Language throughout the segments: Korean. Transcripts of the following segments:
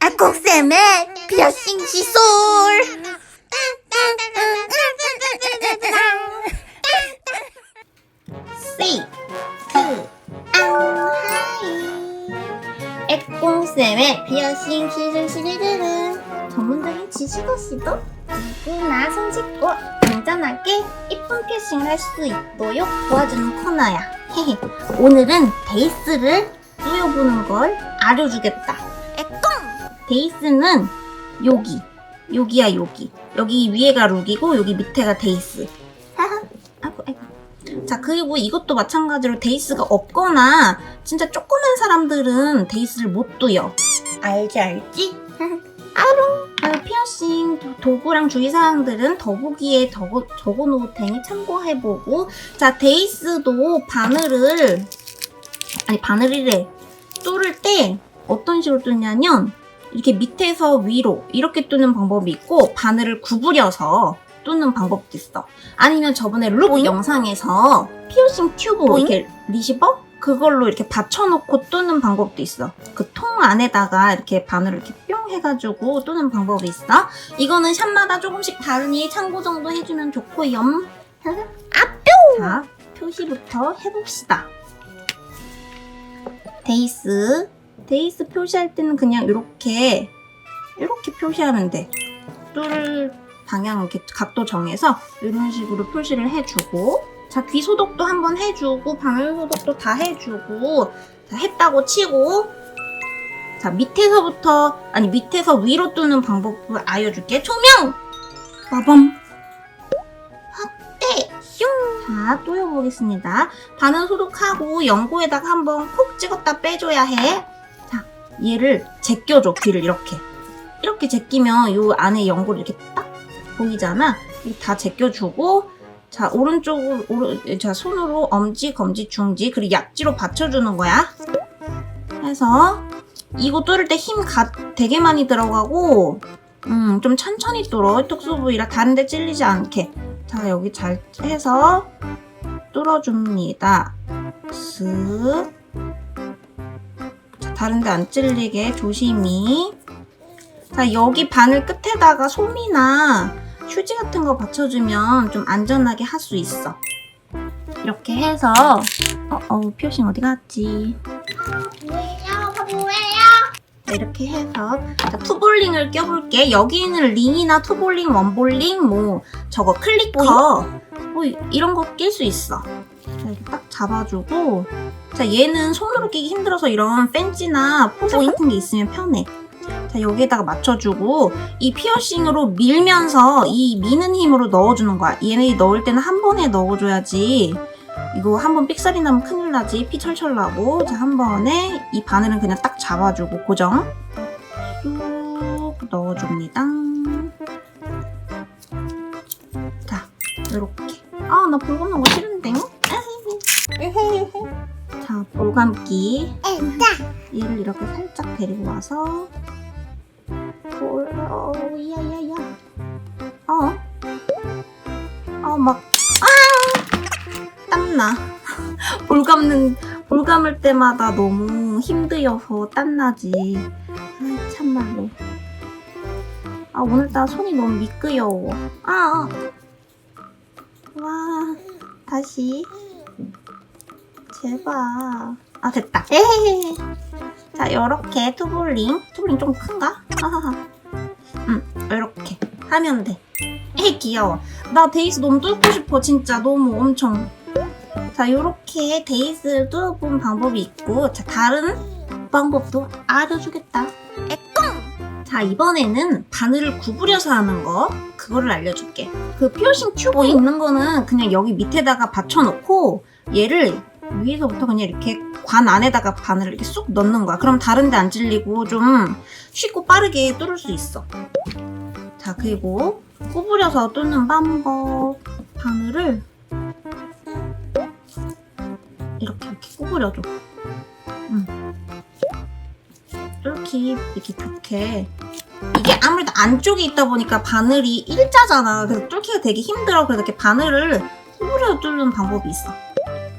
아콩쌤의 피어싱 시솔. C 그 아하이 액공쌤의 피어싱 시즌 시리즈는 전문적인 지식어 씨도 누구나 손쉽고 안전하게 이쁜 피어싱을 할 수 있도록 도와주는 코너야. 오늘은 데이스를 뚫어보는 걸 알려주겠다. 액공 데이스는 여기. 여기야 여기. 여기 위에가 룩이고 여기 밑에가 데이스. 아이고 아이고. 자 그리고 이것도 마찬가지로 데이스가 없거나 진짜 조그만 사람들은 데이스를 못 둬요. 알지 알지? 아롱. 어, 피어싱 도- 도구랑 주의사항들은 더보기에 적어, 적어놓을 테니 참고해보고. 자 데이스도 바늘을 아니 바늘이래 뚫을 때 어떤 식으로 뚫냐면 이렇게 밑에서 위로 이렇게 뚫는 방법이 있고 바늘을 구부려서 뚫는 방법도 있어. 아니면 저번에 룩? 영상에서 피어싱 튜브 보잉? 이렇게 리시버 그걸로 이렇게 받쳐놓고 뚫는 방법도 있어. 그 통 안에다가 이렇게 바늘을 이렇게 뿅 해가지고 뚫는 방법이 있어. 이거는 샵마다 조금씩 다르니 참고 정도 해주면 좋고 염. 아뿅! 자 표시부터 해봅시다. 데이스. 데이스 표시할 때는 그냥 이렇게 이렇게 표시하면 돼. 뚫을 방향 이렇게 각도 정해서 이런 식으로 표시를 해주고 자 귀 소독도 한번 해주고 바늘 소독도 다 해주고 자 했다고 치고 자 밑에서부터 아니 밑에서 위로 뚫는 방법을 알려줄게. 초명! 빠밤 자 뚫어보겠습니다 바늘 소독하고 연고에다가 한번 콕 찍었다 빼줘야 해 자 얘를 제껴줘 귀를 이렇게 이렇게 제끼면 요 안에 연고를 이렇게 딱 보이잖아. 다 제껴주고 자 오른쪽으로 오른 자 손으로 엄지, 검지, 중지 그리고 약지로 받쳐주는 거야. 해서 이거 뚫을 때 힘 되게 많이 들어가고 음 좀 천천히 뚫어 특수 부위라 다른 데 찔리지 않게. 자 여기 잘 해서 뚫어줍니다. 슥. 자, 다른데 안 찔리게 조심히. 자, 여기 바늘 끝에다가 솜이나 휴지 같은 거 받쳐주면 좀 안전하게 할 수 있어. 이렇게 해서, 어, 어, 피어싱 어디 갔지? 뭐예요? 뭐예요? 자, 이렇게 해서, 자, 투볼링을 껴볼게. 여기는 링이나 투볼링, 원볼링, 뭐, 저거 클리커, 뭐, 이런 거 낄 수 있어. 자, 이렇게 딱 잡아주고, 자, 얘는 손으로 끼기 힘들어서 이런 펜지나 포자? 같은 게 있으면 편해. 자, 여기에다가 맞춰주고, 이 피어싱으로 밀면서 이 미는 힘으로 넣어주는 거야. 얘네 넣을 때는 한 번에 넣어줘야지. 이거 한번 삑사리 나면 큰일 나지. 피 철철 나고. 자, 한 번에 이 바늘은 그냥 딱 잡아주고, 고정. 쑥 넣어줍니다. 자, 이렇게. 아, 나볼 감는 거 싫은데? 자, 볼 감기. 엔다. 얘를 이렇게 살짝 데리고 와서 볼, 어, 야야 볼 감는, 볼 감을 때마다 너무 힘들어서 땀나지. 아, 참말로. 아, 오늘따라 손이 너무 미끄러워. 아, 아. 와, 다시. 제발. 아, 됐다. 에헤헤. 자, 요렇게 투볼링. 투볼링 좀 큰가? 하하하. 응, 요렇게 하면 돼. 에 귀여워. 나 데이스 너무 뚫고 싶어, 진짜. 너무 엄청. 자, 요렇게 데이스를 뚫어본 방법이 있고, 자, 다른 방법도 알려주겠다. 에꿍! 자, 이번에는 바늘을 구부려서 하는 거, 그거를 알려줄게. 그 피어싱 튜브 있는 거는 그냥 여기 밑에다가 받쳐놓고, 얘를 위에서부터 그냥 이렇게 관 안에다가 바늘을 이렇게 쏙 넣는 거야. 그럼 다른 데안 찔리고 좀 쉽고 빠르게 뚫을 수 있어. 자, 그리고 구부려서 뚫는 방법. 바늘을 이렇게 이렇게 구부려줘. 응. 뚫기 이렇게 좋게. 이게 아무래도 안쪽에 있다 보니까 바늘이 일자잖아. 그래서 뚫기가 되게 힘들어. 그래서 이렇게 바늘을 구부려 뚫는 방법이 있어.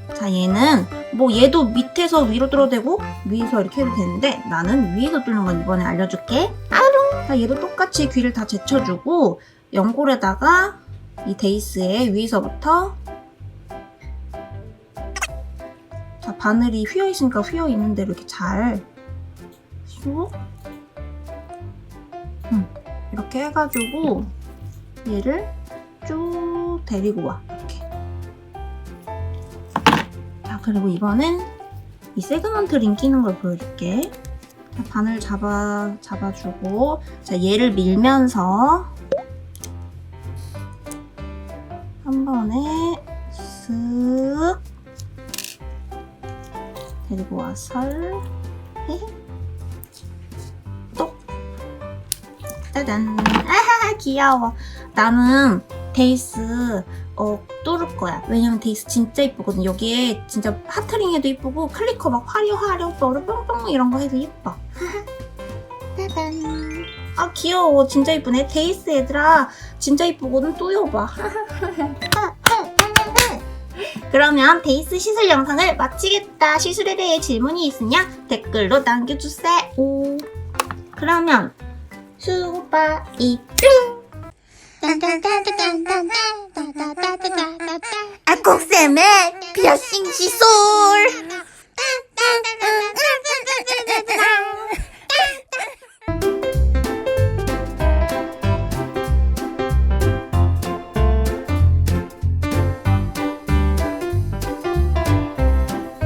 자, 자, 얘는 뭐 얘도 밑에서 위로 뚫어도 되고 위에서 이렇게 해도 되는데 나는 위에서 뚫는 건 이번에 알려줄게. 아롱! 자, 얘도 똑같이 귀를 다 제쳐주고 연골에다가 이 데이스의 위에서부터 바늘이 휘어 있으니까 휘어 있는 대로 이렇게 잘 쑥. 음, 이렇게 해가지고 얘를 쭉 데리고 와. 이렇게. 자, 그리고 이번엔 이 세그먼트 링 끼는 걸 보여줄게. 자, 바늘 잡아, 잡아주고, 자, 얘를 밀면서 한 번에 데리고 와서 헤헤. 똑. 짜잔. 아하 귀여워. 나는 데이스 어 뚫을 거야. 왜냐면 데이스 진짜 이쁘거든. 여기에 진짜 하트링 해도 이쁘고 클리커 막 화려화려 뼈를 뿅뿅 이런 거 해도 이뻐. 짜잔. 아 귀여워. 진짜 이쁘네. 데이스 얘들아. 진짜 이쁘거든. 뚫어봐 그러면 베이스 시술 영상을 마치겠다. 시술에 대해 질문이 있으냐 댓글로 남겨주세요. 그러면 수바 이뚱 아곡쌤의 피어싱 시술.